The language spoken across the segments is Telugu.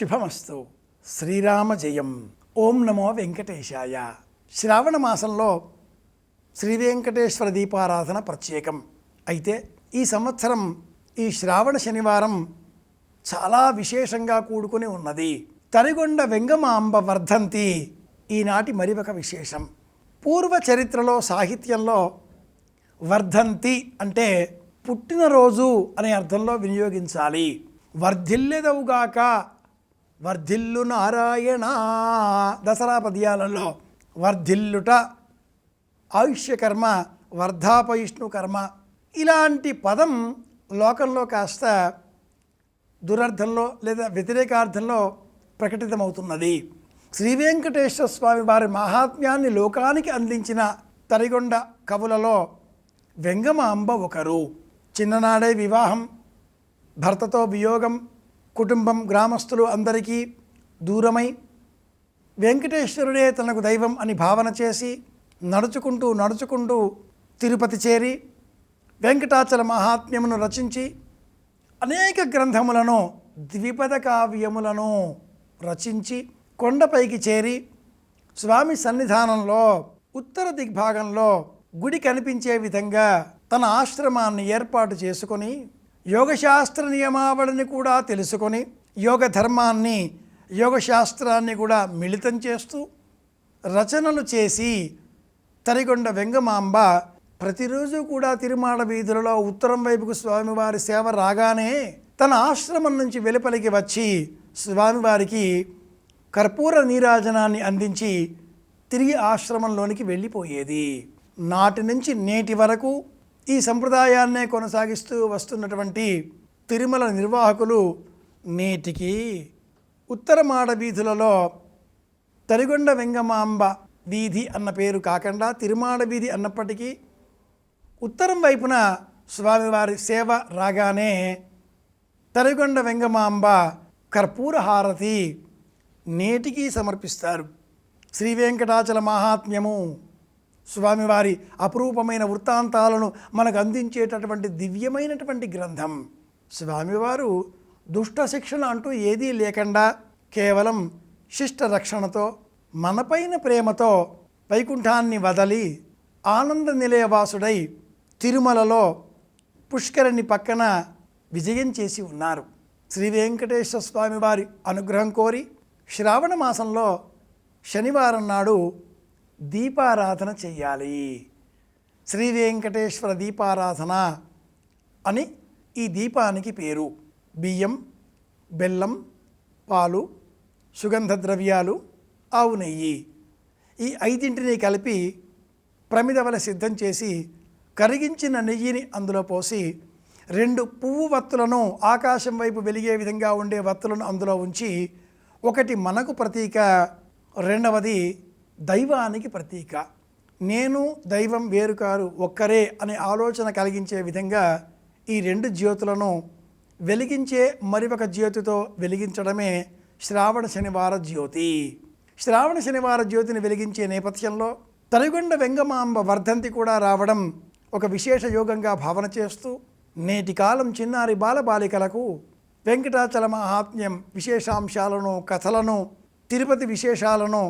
శుభమస్తు. శ్రీరామ జయం. ఓం నమో వెంకటేశాయ. శ్రావణ మాసంలో శ్రీ వెంకటేశ్వర దీపారాధన ప్రత్యేకం. అయితే ఈ సంవత్సరం ఈ శ్రావణ శనివారం చాలా విశేషంగా కూడుకుని ఉన్నది. తరిగొండ వెంగమాంబ వర్ధంతి ఈనాటి మరి ఒక విశేషం. పూర్వ చరిత్రలో సాహిత్యంలో వర్ధంతి అంటే పుట్టినరోజు అనే అర్థంలో వినియోగించాలి. వర్ధిల్లెదవుగాక వర్ధిల్లు నారాయణ దసరా పద్యాలలో వర్ధిల్లుట ఆయుష్యకర్మ వర్ధాపయిష్ణు కర్మ ఇలాంటి పదం లోకంలో కాస్త దురర్థంలో లేదా వ్యతిరేకార్థంలో ప్రకటితమవుతున్నది. శ్రీ వెంకటేశ్వర స్వామి వారి మహాత్మ్యాన్ని లోకానికి అందించిన తరిగొండ కవులలో వెంగమాంబ ఒకరు. చిన్ననాడే వివాహం భర్తతో వియోగం కుటుంబం గ్రామస్తులు అందరికీ దూరమై వెంకటేశ్వరుడే తనకు దైవం అని భావన చేసి నడుచుకుంటూ నడుచుకుంటూ తిరుపతి చేరి వెంకటాచల మహాత్మ్యమును రచించి అనేక గ్రంథములను ద్విపద కావ్యములను రచించి కొండపైకి చేరి స్వామి సన్నిధానంలో ఉత్తర దిగ్భాగంలో గుడి కనిపించే విధంగా తన ఆశ్రమాన్ని ఏర్పాటు చేసుకొని యోగశాస్త్ర నియమావళిని కూడా తెలుసుకొని యోగ ధర్మాన్ని యోగశాస్త్రాన్ని కూడా మిళితం చేస్తూ రచనలు చేసి తరిగొండ వెంగమాంబ ప్రతిరోజు కూడా తిరుమాడ వీధులలో ఉత్తరం వైపుకు స్వామివారి సేవ రాగానే తన ఆశ్రమం నుంచి వెలుపలికి వచ్చి స్వామివారికి కర్పూర నీరాజనాన్ని అందించి తిరిగి ఆశ్రమంలోనికి వెళ్ళిపోయేది. నాటి నుంచి నేటి వరకు ఈ సంప్రదాయాన్నే కొనసాగిస్తూ వస్తున్నటువంటి తిరుమల నిర్వాహకులు నేటికి ఉత్తర మాడ వీధులలో తరిగొండ వెంగమాంబ వీధి అన్న పేరు కాకుండా తిరుమాడ వీధి అన్నప్పటికీ ఉత్తరం వైపున స్వామివారి సేవ రాగానే తరిగొండ వెంగమాంబ కర్పూర హారతి నేటికి సమర్పిస్తారు. శ్రీ వెంకటాచల మహాత్మ్యము. స్వామివారి అపురూపమైన వృత్తాంతాలను మనకు అందించేటటువంటి దివ్యమైనటువంటి గ్రంథం. స్వామివారు దుష్ట శిక్షణ అంటూ ఏదీ లేకుండా కేవలం శిష్ట రక్షణతో మనపైన ప్రేమతో వైకుంఠాన్ని వదలి ఆనంద నిలయవాసుడై తిరుమలలో పుష్కరిణి పక్కన విజయం చేసి ఉన్నారు. శ్రీ వెంకటేశ్వర స్వామివారి అనుగ్రహం కోరి శ్రావణ మాసంలో శనివారం నాడు దీపారాధన చెయ్యాలి. శ్రీ వెంకటేశ్వర దీపారాధన అని ఈ దీపానికి పేరు. బియ్యం బెల్లం పాలు సుగంధ ద్రవ్యాలు ఆవు నెయ్యి. ఈ ఐదింటిని కలిపి ప్రమిదవల సిద్ధం చేసి కరిగించిన నెయ్యిని అందులో పోసి రెండు పువ్వు వత్తులను ఆకాశం వైపు వెలిగే విధంగా ఉండే వత్తులను అందులో ఉంచి ఒకటి మనకు ప్రతీక రెండవది దైవానికి ప్రతీక. నేను దైవం వేరు కారు ఒక్కరే అనే ఆలోచన కలిగించే విధంగా ఈ రెండు జ్యోతులను వెలిగించే మరి ఒక జ్యోతితో వెలిగించడమే శ్రావణ శనివార జ్యోతి. శ్రావణ శనివార జ్యోతిని వెలిగించే నేపథ్యంలో తరిగొండ వెంగమాంబ వర్ధంతి కూడా రావడం ఒక విశేష యోగంగా భావన చేస్తూ నేటి కాలం చిన్నారి బాలబాలికలకు వెంకటాచల మహాత్మ్యం విశేషాంశాలను కథలను తిరుపతి విశేషాలను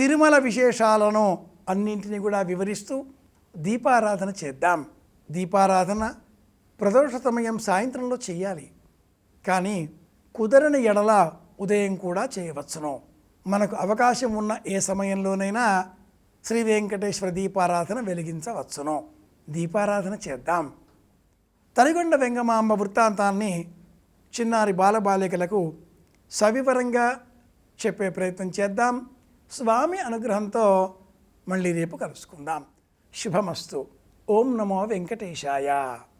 తిరుమల విశేషాలను అన్నింటినీ కూడా వివరిస్తూ దీపారాధన చేద్దాం. దీపారాధన ప్రదోష సమయం సాయంత్రంలో చేయాలి కానీ కుదరని ఎడల ఉదయం కూడా చేయవచ్చును. మనకు అవకాశం ఉన్న ఏ సమయంలోనైనా శ్రీ వెంకటేశ్వర దీపారాధన వెలిగించవచ్చును. దీపారాధన చేద్దాం. తలిగొండ వెంగమాంబ వృత్తాంతాన్ని చిన్నారి బాలబాలికలకు సవివరంగా చెప్పే ప్రయత్నం చేద్దాం. స్వామి అనుగ్రహంతో మళ్ళీ రేపు కలుసుకుందాం. శుభమస్తు. ఓం నమో వెంకటేశాయ.